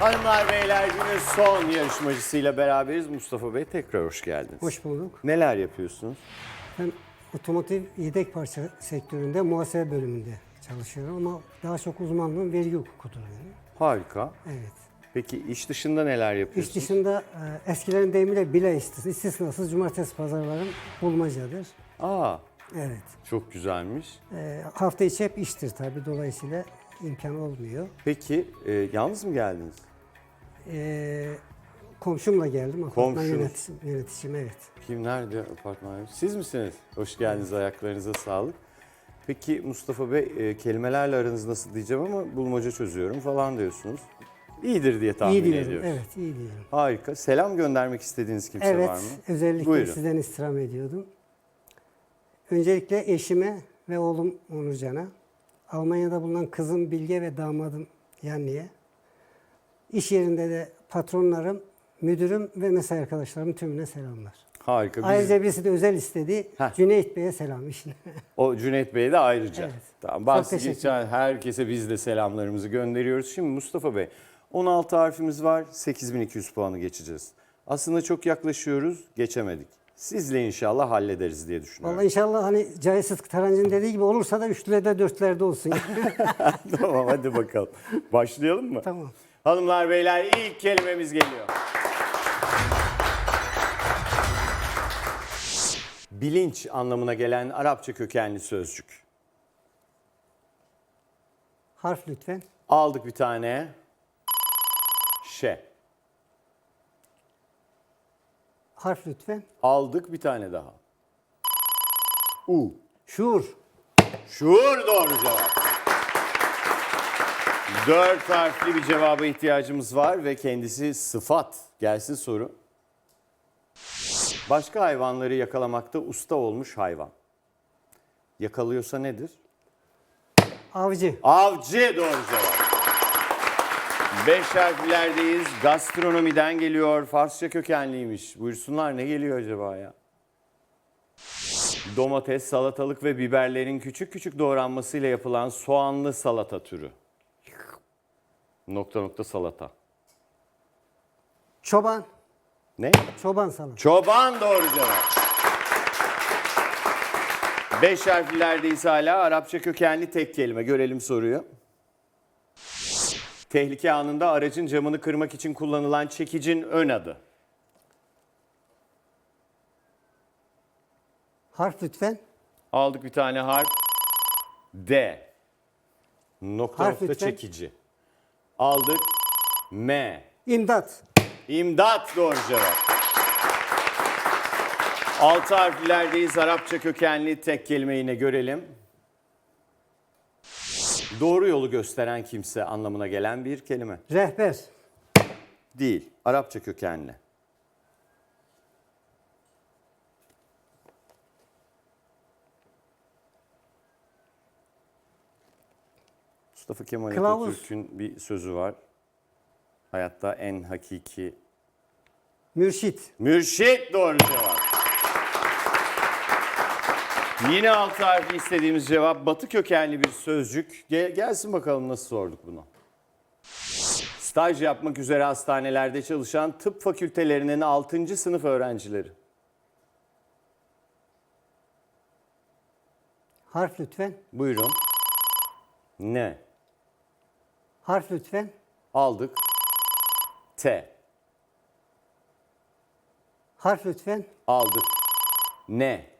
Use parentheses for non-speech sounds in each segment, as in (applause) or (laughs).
Hanımlar beyler günün son yarışmacısıyla beraberiz. Mustafa Bey tekrar hoş geldiniz. Hoş bulduk. Neler yapıyorsunuz? Ben otomotiv yedek parça sektöründe muhasebe bölümünde çalışıyorum ama daha çok uzmanlığım vergi hukukudur benim. Harika. Evet. Peki iş dışında neler İş yapıyorsunuz? dışında e, eskilerin deyimiyle bile istis- istisnasız cumartesi pazarlarım bulmacadır. Aa, Evet. çok güzelmiş. E, hafta içi hep iştir tabii dolayısıyla imkan olmuyor. Peki e, yalnız mı geldiniz? E, komşumla geldim. Apartman Komşunuz. yönetici, yöneticim evet. Kim nerede apartman? Siz misiniz? Hoş geldiniz. Ayaklarınıza sağlık. Peki Mustafa Bey e, kelimelerle aranız nasıl diyeceğim ama bulmaca çözüyorum falan diyorsunuz. İyidir diye tahmin iyi diyorum. ediyoruz. Evet iyi diyorum. Harika. Selam göndermek istediğiniz kimse Evet, var mı? özellikle Buyurun. sizden istirham ediyordum. Öncelikle eşime ve oğlum Onurcan'a, Almanya'da bulunan kızım Bilge ve damadım Yanni'ye, iş yerinde de patronlarım, müdürüm ve mesai arkadaşlarım tümüne selamlar. Harika. Biz- Ayrıca birisi de özel istedi, Heh. Cüneyt Bey'e selam işine. O Cüneyt Bey'e de ayrıca. Evet. Tamam. Geçen herkese biz de selamlarımızı gönderiyoruz. Şimdi Mustafa Bey 16 harfimiz var. 8200 puanı geçeceğiz. Aslında çok yaklaşıyoruz. Geçemedik. Sizle inşallah hallederiz diye düşünüyorum. Vallahi inşallah hani Cahit Tarancı'nın dediği gibi olursa da üçlerde dörtlerde olsun. (laughs) tamam hadi bakalım. Başlayalım mı? tamam. Hanımlar beyler ilk kelimemiz geliyor. Bilinç anlamına gelen Arapça kökenli sözcük. Harf lütfen. Aldık bir tane. Şe. Harf lütfen. Aldık bir tane daha. U. Şuur. Şuur doğru cevap. Dört harfli bir cevaba ihtiyacımız var ve kendisi sıfat. Gelsin soru. Başka hayvanları yakalamakta usta olmuş hayvan. Yakalıyorsa nedir? Avcı. Avcı doğru cevap. Beş harflerdeyiz. Gastronomiden geliyor. Farsça kökenliymiş. Buyursunlar ne geliyor acaba ya? Domates, salatalık ve biberlerin küçük küçük doğranmasıyla yapılan soğanlı salata türü. Nokta nokta salata. Çoban. Ne? Çoban salatası. Çoban doğru cevap. Beş harflerdeyiz hala. Arapça kökenli tek kelime. Görelim soruyu. Tehlike anında aracın camını kırmak için kullanılan çekicin ön adı. Harf lütfen. Aldık bir tane harf. D. Nokta Harf nokta lütfen. çekici. Aldık. M. İmdat. İmdat doğru cevap. Altı harflerdeyiz. Arapça kökenli tek kelime yine görelim. Doğru yolu gösteren kimse anlamına gelen bir kelime. Rehber. Değil. Arapça kökenli. Mustafa Kemal Kılavuz. Atatürk'ün bir sözü var. Hayatta en hakiki Mürşit. Mürşit doğru cevap. Yine altı harfli istediğimiz cevap batı kökenli bir sözcük. Gel- gelsin bakalım nasıl sorduk bunu. Staj yapmak üzere hastanelerde çalışan tıp fakültelerinin 6. sınıf öğrencileri. Harf lütfen. Buyurun. Ne? Harf lütfen. Aldık. T. Harf lütfen. Aldık. Ne?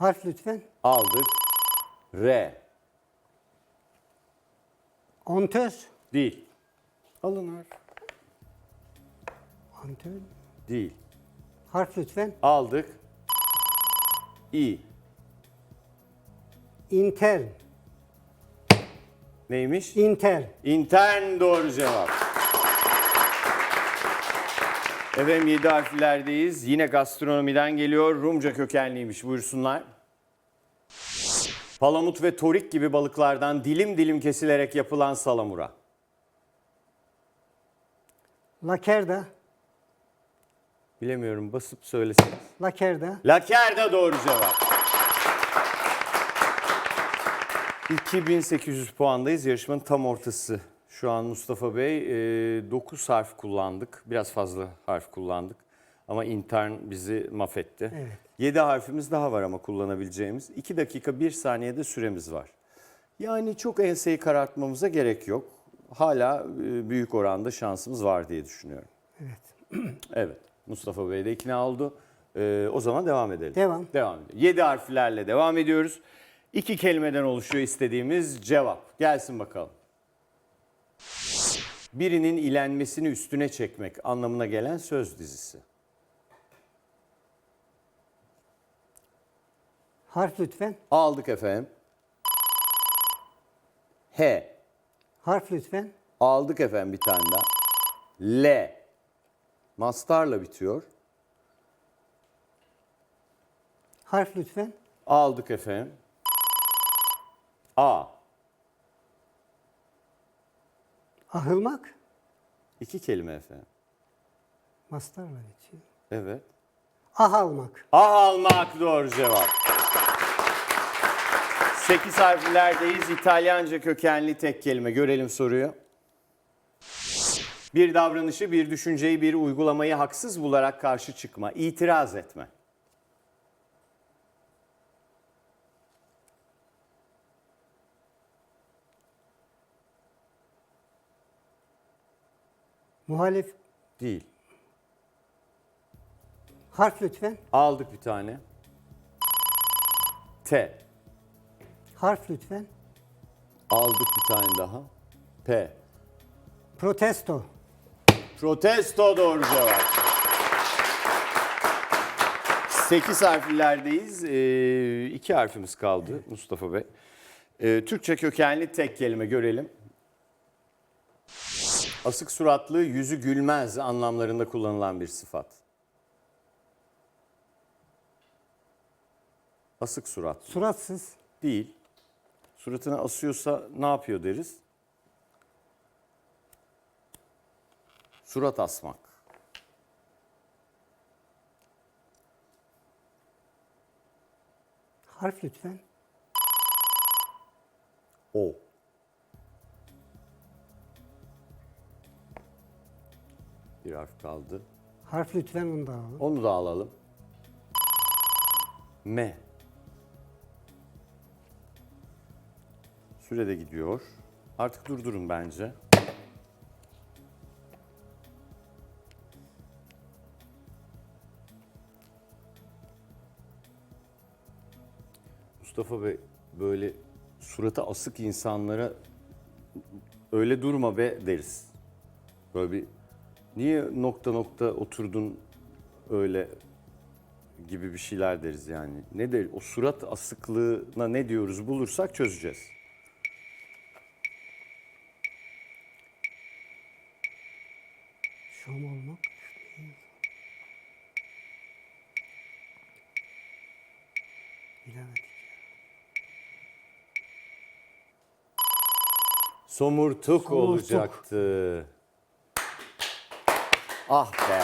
Harf lütfen. Aldık. R. Ontöz. Değil. Alın harf. Değil. Harf lütfen. Aldık. İ. İntern. Neymiş? İntern. İntern doğru cevap. Efendim 7 harflerdeyiz. Yine gastronomiden geliyor. Rumca kökenliymiş. Buyursunlar. Palamut ve torik gibi balıklardan dilim dilim kesilerek yapılan salamura. Lakerda. Bilemiyorum basıp söyleseniz. Lakerda. Lakerda doğru cevap. 2800 puandayız. Yarışmanın tam ortası. Şu an Mustafa Bey 9 harf kullandık. Biraz fazla harf kullandık. Ama intern bizi mahvetti. Evet. 7 harfimiz daha var ama kullanabileceğimiz. 2 dakika 1 saniyede süremiz var. Yani çok enseyi karartmamıza gerek yok. Hala e, büyük oranda şansımız var diye düşünüyorum. Evet. (clears throat) Evet. Mustafa Bey de ikna oldu. Ee, o zaman devam edelim. Devam. Devam edelim. 7 harflerle devam ediyoruz. İki kelimeden oluşuyor istediğimiz cevap. Gelsin bakalım. Birinin ilenmesini üstüne çekmek anlamına gelen söz dizisi. Harf lütfen. Aldık efendim. H. Harf lütfen. Aldık efendim bir tane daha. L. Mastarla bitiyor. Harf lütfen. Aldık efendim. A. Ahılmak. İki kelime efendim. Mastarla bitiyor. Evet. Ah almak. Ah almak doğru cevap. 8 harflerdeyiz. İtalyanca kökenli tek kelime. Görelim soruyu. Bir davranışı, bir düşünceyi, bir uygulamayı haksız bularak karşı çıkma, itiraz etme. Muhalif. Değil. Harf lütfen. Aldık bir tane. T. Harf lütfen. Aldık bir tane daha. P. Protesto. Protesto doğru cevap. 8 harflerdeyiz. Ee, iki harfimiz kaldı Mustafa Bey. Ee, Türkçe kökenli tek kelime görelim. Asık suratlı, yüzü gülmez anlamlarında kullanılan bir sıfat. Asık suratlı. Suratsız. Değil. Suratına asıyorsa ne yapıyor deriz? Surat asmak. Harf lütfen. O. Bir harf kaldı. Harf lütfen onu da alalım. Onu da alalım. M. Süre de gidiyor. Artık durdurun bence. Mustafa Bey böyle suratı asık insanlara öyle durma be deriz. Böyle bir niye nokta nokta oturdun öyle gibi bir şeyler deriz yani. Ne der o surat asıklığına ne diyoruz bulursak çözeceğiz. Şom olmak. Bilemedik. Somurtuk, Somurtuk. olacaktı. Ah be.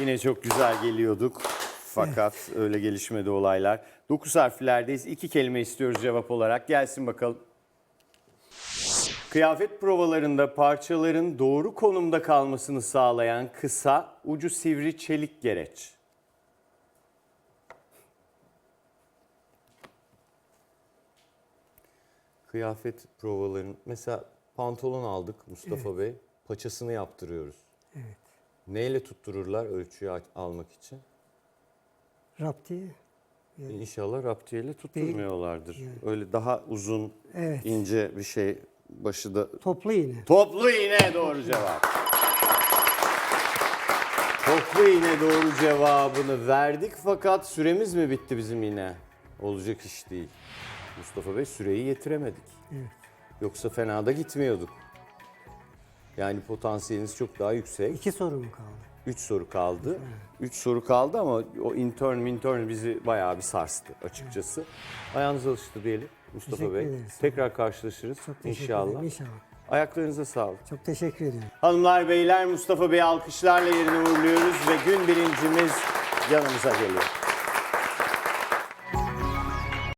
Yine çok güzel geliyorduk. Fakat öyle gelişmedi olaylar. 9 harflerdeyiz. İki kelime istiyoruz cevap olarak. Gelsin bakalım. Kıyafet provalarında parçaların doğru konumda kalmasını sağlayan kısa, ucu sivri çelik gereç. Kıyafet provaların mesela pantolon aldık Mustafa Bey. Paçasını yaptırıyoruz. Evet. Neyle tuttururlar ölçüyü al- almak için? Raptiye. İnşallah raptiyeyle tutturmuyorlardır. Yani. Öyle daha uzun, Evet. ince bir şey başı da Toplu iğne. Toplu iğne doğru cevap. Toplu iğne doğru cevabını verdik fakat süremiz mi bitti bizim yine? Olacak iş değil. Mustafa Bey süreyi yetiremedik. Evet. Yoksa fena da gitmiyorduk. Yani potansiyeliniz çok daha yüksek. İki soru mu kaldı? 3 soru kaldı. 3 soru kaldı ama o intern intern bizi bayağı bir sarstı açıkçası. Ayağınız alıştı diyelim Mustafa Teşekkür Bey. ederiz. Tekrar karşılaşırız Çok teşekkür inşallah. ederim. İnşallah. Ayaklarınıza sağlık. Çok teşekkür ediyorum. Hanımlar beyler Mustafa Bey'i alkışlarla yerine uğurluyoruz ve gün birincimiz yanımıza geliyor.